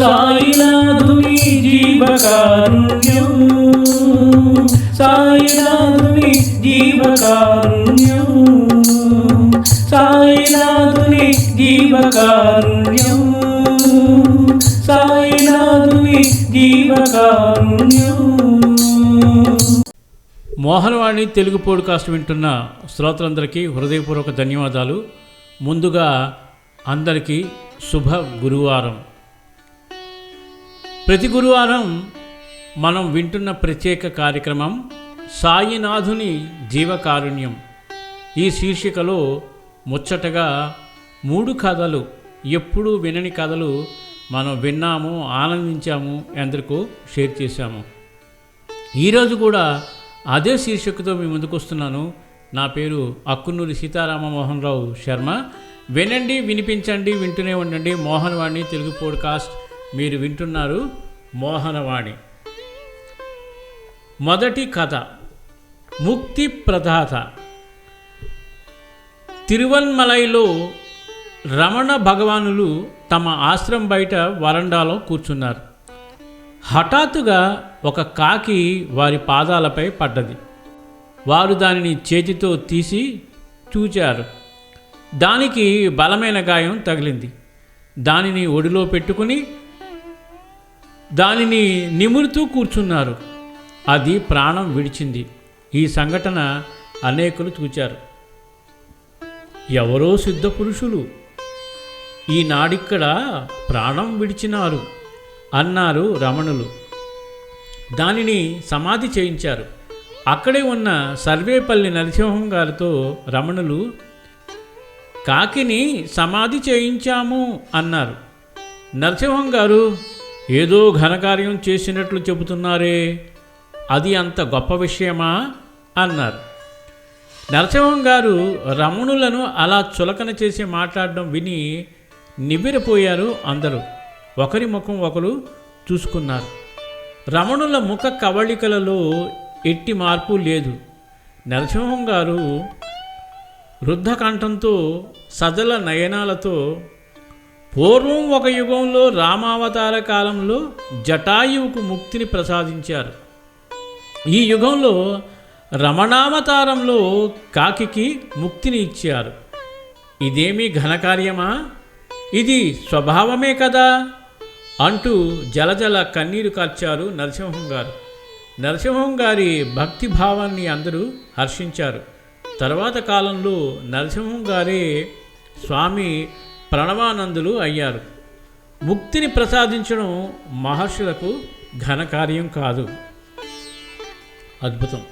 సాయినాథుని జీవకారుణ్యం. సాయినాథుని జీవకారుణ్యం. సాయినాథుని జీవకారుణ్యం. సాయినాథుని జీవకారుణ్యం. మోహనవాణి తెలుగు పోడ్కాస్ట్ వింటున్న శ్రోతలందరికీ హృదయపూర్వక ధన్యవాదాలు. ముందుగా అందరికీ శుభ గురువారం. ప్రతి గురువారం మనం వింటున్న ప్రత్యేక కార్యక్రమం సాయినాథుని జీవకారుణ్యం. ఈ శీర్షికలో ముచ్చటగా మూడు కథలు ఎప్పుడూ వినని కథలు మనం విన్నాము ఆనందించాము ఎందరికో షేర్ చేశాము. ఈరోజు కూడా అదే శీర్షికతో మీ ముందుకు వస్తున్నాను. నా పేరు అక్కునూరి సీతారామమోహన్ రావు శర్మ. వినండి వినిపించండి వింటూనే ఉండండి. మోహనవాణి తెలుగు పోడ్కాస్ట్ మీరు వింటున్నారు. మోహనవాణి. మొదటి కథ ముక్తి ప్రదాత తిరువన్మలైలో రమణ భగవానులు తమ ఆశ్రమం బయట వరండాలో కూర్చున్నారు. హఠాత్తుగా ఒక కాకి వారి పాదాలపై పడ్డది. వారు దానిని చేతితో తీసి చూచారు. దానికి బలమైన గాయం తగిలింది. దానిని ఒడిలో పెట్టుకుని దానిని నిమురుతూ కూర్చున్నారు. అది ప్రాణం విడిచింది. ఈ సంఘటన అనేకులు చూచారు. ఎవరో సిద్ధ పురుషులు. ఈనాడిక్కడ ప్రాణం విడిచినారు అన్నారు రమణులు. దానిని సమాధి చేయించారు. అక్కడే ఉన్న సర్వేపల్లి నరసింహం గారితో రమణులు కాకిని సమాధి చేయించాము అన్నారు. నరసింహం గారు ఏదో ఘనకార్యం చేసినట్లు చెబుతున్నారే. అది అంత గొప్ప విషయమా? అన్నారు. నరసింహం గారు రమణులను అలా చులకన చేసి మాట్లాడడం విని నివ్వెరపోయారు అందరూ. ఒకరి ముఖం ఒకరు చూసుకున్నారు. రమణుల ముఖ కవళికలలో ఎట్టి మార్పు లేదు. నరసింహం గారు వృద్ధకంఠంతో సజల నయనాలతో పూర్వం ఒక యుగంలో రామావతార కాలంలో జటాయువుకు ముక్తిని ప్రసాదించారు. ఈ యుగంలో రమణావతారంలో కాకికి ముక్తిని ఇచ్చారు. ఇదేమీ ఘనకార్యమా ఇది స్వభావమే కదా? అంటూ జలజల కన్నీరు కార్చారు నరసింహం గారు. నరసింహం గారి భక్తి భావాన్ని అందరూ హర్షించారు. తర్వాత కాలంలో నరసింహం గారే స్వామి ప్రణవానందులు అయ్యారు. ముక్తిని ప్రసాదించడం మహర్షులకు ఘనకార్యం కాదు. అద్భుతం.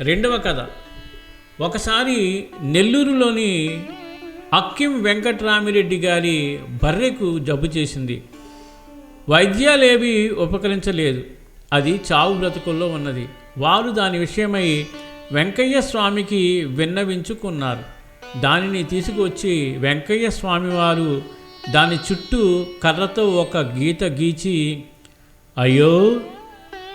రెండవ కథ. ఒకసారి నెల్లూరులోని అక్కిం వెంకట్రామిరెడ్డి గారి బర్రెకు జబ్బు చేసింది. వైద్యాలేవి ఉపకరించలేదు. అది చావు బ్రతుకుల్లో ఉన్నది. వారు దాని విషయమై వెంకయ్య స్వామికి విన్నవించుకున్నారు. దానిని తీసుకువచ్చి వెంకయ్య స్వామివారు దాని చుట్టూ కర్రతో ఒక గీత గీచి అయ్యో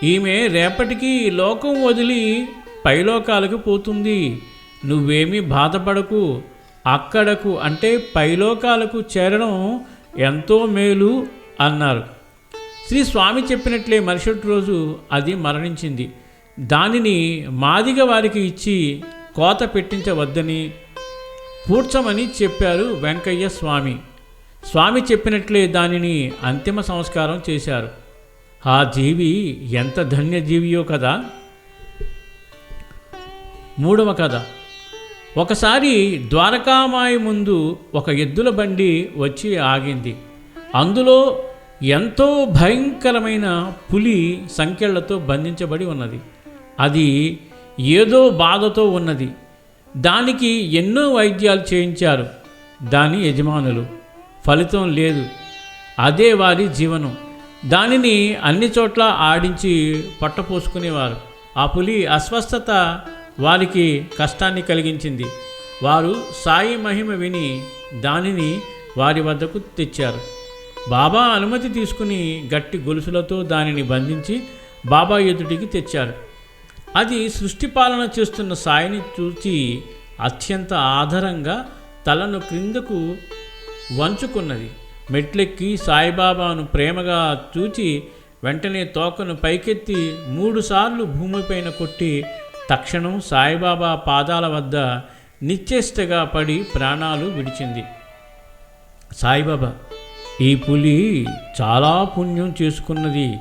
ఈమె రేపటికి లోకం వదిలి పైలోకాలకు పోతుంది. నువ్వేమీ బాధపడకు. అక్కడకు అంటే పైలోకాలకు చేరడం ఎంతో మేలు అన్నారు. శ్రీ స్వామి చెప్పినట్లే మరుసటి రోజు అది మరణించింది. దానిని మాదిగ వారికి ఇచ్చి కోత పెట్టించవద్దని పూడ్చమని చెప్పారు వెంకయ్య స్వామి. స్వామి చెప్పినట్లే దానిని అంతిమ సంస్కారం చేశారు. ఆ జీవి ఎంత ధన్యజీవియో కదా. మూడవ కథ. ఒకసారి ద్వారకామాయి ముందు ఒక ఎద్దుల బండి వచ్చి ఆగింది. అందులో ఎంతో భయంకరమైన పులి సంఖ్యలతో బంధించబడి ఉన్నది. అది ఏదో బాధతో ఉన్నది. దానికి ఎన్నో వైద్యాలు చేయించారు. దాని యజమానులు. ఫలితం లేదు. అదే వారి జీవనం. దానిని అన్ని చోట్ల ఆడించి పట్టపోసుకునేవారు ఆ పులి అస్వస్థత వారికి కష్టాన్ని కలిగించింది. వారు సాయి మహిమ విని దానిని వారి వద్దకు తెచ్చారు. బాబా అనుమతి తీసుకుని గట్టి గొలుసులతో దానిని బంధించి బాబా ఎదుటికి తెచ్చారు. అది సృష్టి పాలన చేస్తున్న సాయిని చూచి అత్యంత ఆధారంగా తలను క్రిందకు వంచుకున్నది. మెట్లెక్కి సాయిబాబాను ప్రేమగా చూచి వెంటనే తోకను పైకెత్తి మూడుసార్లు భూమిపైన కొట్టి తక్షణం సాయిబాబా పాదాల వద్ద నిశ్చేష్టగా పడి ప్రాణాలు విడిచింది. సాయిబాబా ఈ పులి చాలా పుణ్యం చేసుకున్నది.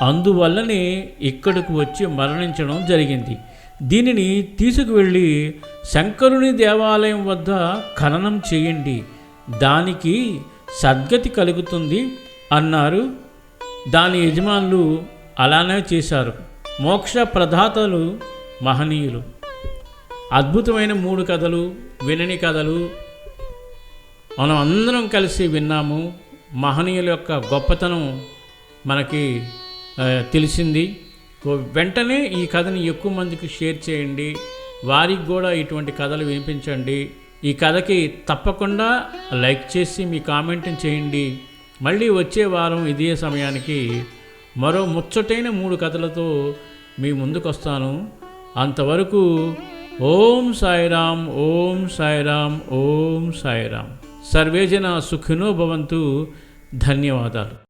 అందువల్లనే ఇక్కడకు వచ్చి మరణించడం జరిగింది. దీనిని తీసుకువెళ్ళి శంకరుని దేవాలయం వద్ద ఖననం చేయండి. దానికి సద్గతి కలుగుతుంది అన్నారు. దాని యజమానులు అలానే చేశారు. మోక్ష ప్రదాతలు మహనీయులు. అద్భుతమైన మూడు కథలు వినని కథలు. మనం అందరం కలిసి విన్నాము. మహనీయుల యొక్క గొప్పతనం మనకి తెలిసింది. వెంటనే ఈ కథని ఎక్కువ మందికి షేర్ చేయండి. వారికి కూడా ఇటువంటి కథలు వినిపించండి. ఈ కథకి తప్పకుండా లైక్ చేసి మీ కామెంట్ని చేయండి. మళ్ళీ వచ్చే వారం ఇదే సమయానికి మరో ముచ్చటైన మూడు కథలతో మీ ముందుకు వస్తాను అంతవరకు ఓం సాయిరామ్ ఓం సాయిరామ్ ఓం సాయిరామ్. సర్వేజన సుఖినో భవంతు. ధన్యవాదాలు.